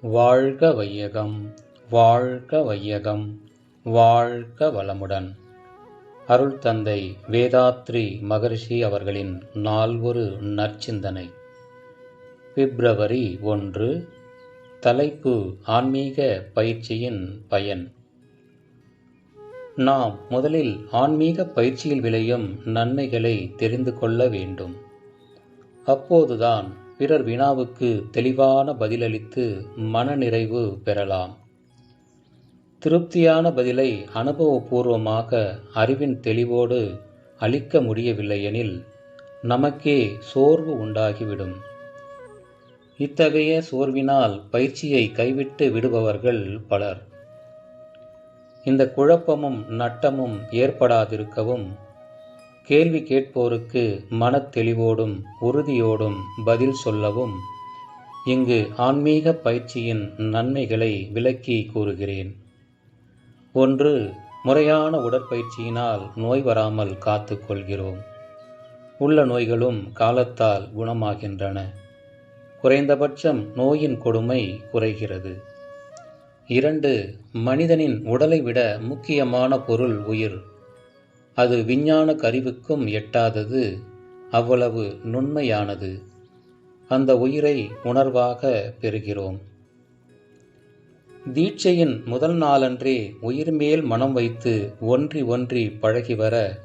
வாழ்க வையகம் வாழ்க வையகம் வாழ்க வளமுடன். அருள் தந்தை வேதாத்ரி மகரிஷி அவர்களின் நால்வொரு நற்சிந்தனை. பிப்ரவரி ஒன்று தலைப்பு ஆன்மீக பயிற்சியின் பயன். நாம் முதலில் ஆன்மீக பயிற்சியில் விளையும் நன்மைகளை தெரிந்து கொள்ள வேண்டும். அப்போதுதான் பிறர் வினாவுக்கு தெளிவான பதிலளித்து மனநிறைவு பெறலாம். திருப்தியான பதிலை அனுபவபூர்வமாக அறிவின் தெளிவோடு அளிக்க முடியவில்லையெனில் நமக்கே சோர்வு உண்டாகிவிடும். இத்தகைய சோர்வினால் பயிற்சியை கைவிட்டு விடுபவர்கள் பலர். இந்த குழப்பமும் நட்டமும் ஏற்படாதிருக்கவும் கேள்வி கேட்போருக்கு மனத்தெளிவோடும் உறுதியோடும் பதில் சொல்லவும் இங்கு ஆன்மீக பயிற்சியின் நன்மைகளை விளக்கி கூறுகிறேன். ஒன்று முறையான உடற்பயிற்சியினால் நோய் வராமல் காத்து கொள்கிறோம். உள்ள நோய்களும் காலத்தால் குணமாகின்றன. குறைந்தபட்சம் நோயின் கொடுமை குறைகிறது. இரண்டு மனிதனின் உடலை விட முக்கியமான பொருள் உயிர். அது விஞ்ஞான கருவுக்கும் எட்டாதது அவ்வளவு நுண்மையானது. அந்த உயிரை உணர்வாக பெறுகிறோம். தீட்சையின் முதல் நாளன்றே உயிர் மேல் மனம் வைத்து ஒன்றி ஒன்றி பழகி வர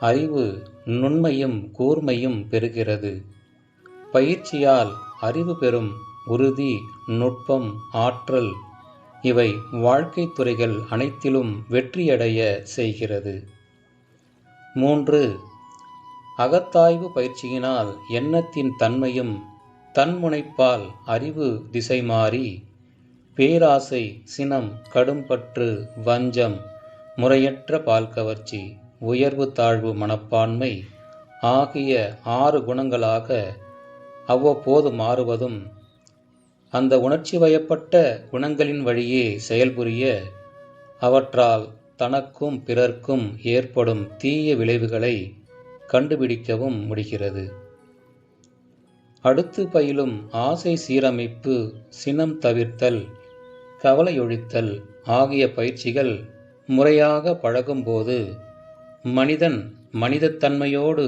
அறிவு நுண்மையும் கூர்மையும் பெறுகிறது. பயிற்சியால் அறிவு பெறும் உறுதி நுட்பம் ஆற்றல் இவை வாழ்க்கை துறைகள் அனைத்திலும் வெற்றியடைய செய்கிறது. மூன்று. அகத்தாய்வு பயிற்சியினால் எண்ணத்தின் தன்மையும் தன்முனைப்பால் அறிவு திசை மாறி பேராசை சினம் கடும்பற்று வஞ்சம் முறையற்ற பால் கவர்ச்சி உயர்வு தாழ்வு மனப்பான்மை ஆகிய ஆறு குணங்களாக அவ்வப்போது மாறுவதும் அந்த உணர்ச்சி வயப்பட்ட குணங்களின் வழியே செயல்புரிய அவற்றால் தனக்கும் பிறர்க்கும் ஏற்படும் தீய விளைவுகளை கண்டுபிடிக்கவும் முடிகிறது. அடுத்து பயிலும் ஆசை சீரமைப்பு சினம் தவிர்த்தல் கவலையொழித்தல் ஆகிய பயிற்சிகள் முறையாக பழகும்போது மனிதன் மனிதத்தன்மையோடு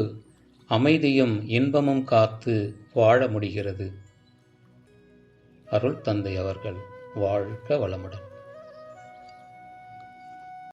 அமைதியும் இன்பமும் காத்து வாழ முடிகிறது. அருள் தந்தை அவர்கள் வாழ்க வளமுடன்.